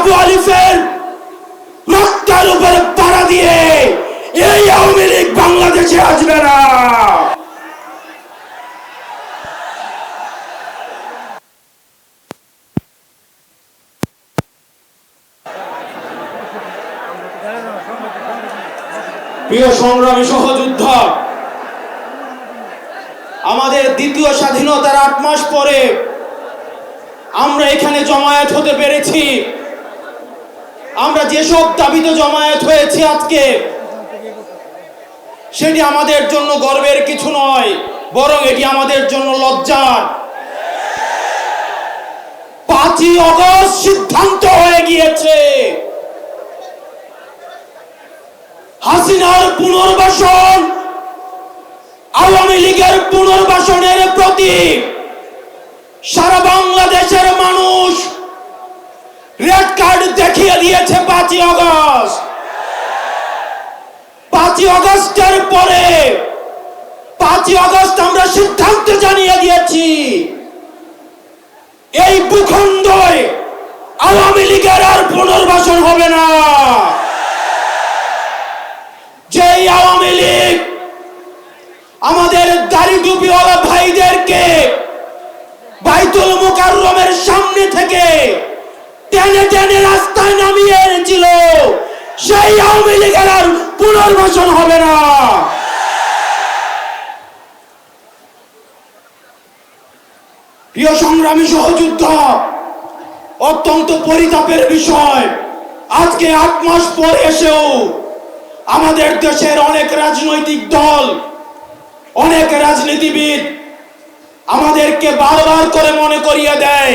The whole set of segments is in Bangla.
আবু আলিফের রক্তের উপরে পাড়া দিয়ে এই আওয়ামী লীগ বাংলাদেশে আসবে না। প্রিয় সংগ্রামী সহযোদ্ধা, আমাদের দ্বিতীয় স্বাধীনতার আট মাস পরে আমরা এখানে জমায়েত হতে পেরেছি। আমরা যেসব দাবিতে জমায়েত হয়েছি আজকে, সেটি আমাদের জন্য গর্বের কিছু নয়, বরং এটি আমাদের জন্য লজ্জার। পাঁচই অগস্ট সিদ্ধান্ত হয়ে গিয়েছে। হাসিনার পুনর্বাসন আওয়ামী লীগের পুনর্বাসনের প্রতি সারা বাংলাদেশের মানুষ রেড কার্ড দেখিয়ে দিয়েছে পাঁচই অগস্ট পাঁচই অগস্টের পরে পাঁচই অগস্ট আমরা সিদ্ধান্ত জানিয়ে দিয়েছি, এই ভূখণ্ডে আওয়ামী লীগের আর পুনর্বাসন হবে না। যেই আওয়ামী লীগ আমাদের দাড়ি ভাইদেরকে বাইতুল মুকাররমের সামনে থেকে টেনে টেনে রাস্তায় নামিয়ে এনেছিল। সেই আওয়ামী লীগের আর পুনর্বাসন হবে না। প্রিয় সংগ্রামী সহযোদ্ধা, অত্যন্ত পরিতাপের বিষয়। আজকে আট মাস পর এসেও আমাদের দেশের অনেক রাজনৈতিক দল, অনেক রাজনীতিবিদ আমাদেরকে বারবার করে মনে করিয়ে দেয়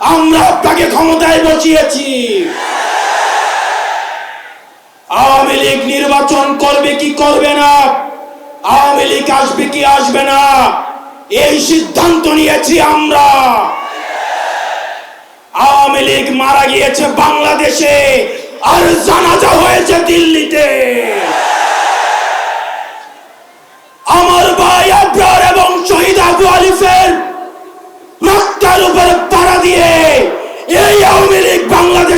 আমরা তাকে ক্ষমতায় বসিয়েছি। আওয়ামী লীগ নির্বাচন করবে কি করবে না? আওয়ামী লীগ আসবে কি আসবে না? এই সিদ্ধান্ত নিয়েছি আমরা। আওয়ামী লীগ মারা গিয়েছে বাংলাদেশে আর জানাজা হয়েছে দিল্লিতে। আমার ভাই আবরার এবং শহীদ আবু আলিফের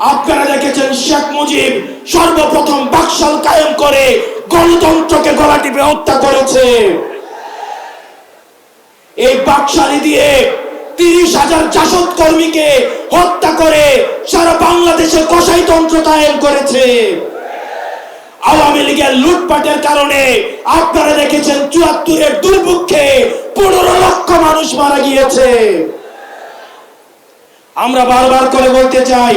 আপনারা দেখেছেন শেখ মুজিব সর্বপ্রথম বাকশাল কায়েম করে গণতন্ত্রকে গলা টিপে হত্যা করেছে। এই বাকশালী দিয়ে তিরিশ হাজার জাসদ কর্মীকে হত্যা করে সারা বাংলাদেশে কসাইতন্ত্র কায়েম করেছে। আওয়ামী লীগের লুটপাটের কারণে আপনারা দেখেছেন চুয়াত্তরের দুর্ভিক্ষে পনেরো লক্ষ মানুষ মারা গিয়েছে। আমরা বারবার করে বলতে চাই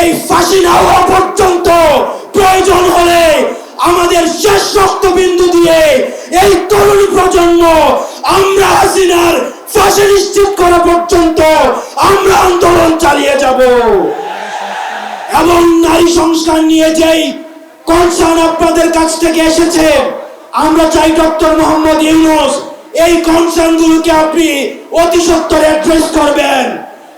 এই ফাঁসি না হওয়া পর্যন্ত প্রয়োজন হলে আমাদের শেষ রক্তবিন্দু দিয়ে এই তরুণ প্রজন্ম আমরা হাসিনার ফাঁসি নিশ্চিত করা পর্যন্ত আমরা আন্দোলন চালিয়ে যাব। এবং নারী সংস্কার নিয়ে যেই কনসার্ন আপনাদের কাছ থেকে এসেছে, আমরা চাই ডক্টর মোহাম্মদ ইউনুস, এই কনসার্ন গুলোকে আপনি অতি সত্তর অ্যাড্রেস করবেন।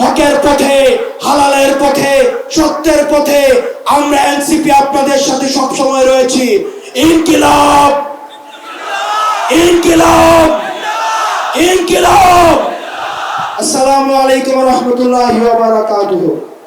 হকের পথে, হালালের পথে, সত্যের পথে আমরা এনসিপি আপনাদের সাথে সব সময় রয়েছি। ইনকিলাব! ইনকিলাব! ইনকিলাব! আসসালামু আলাইকুম রহমতুল্লাহ বারাকাতুহু।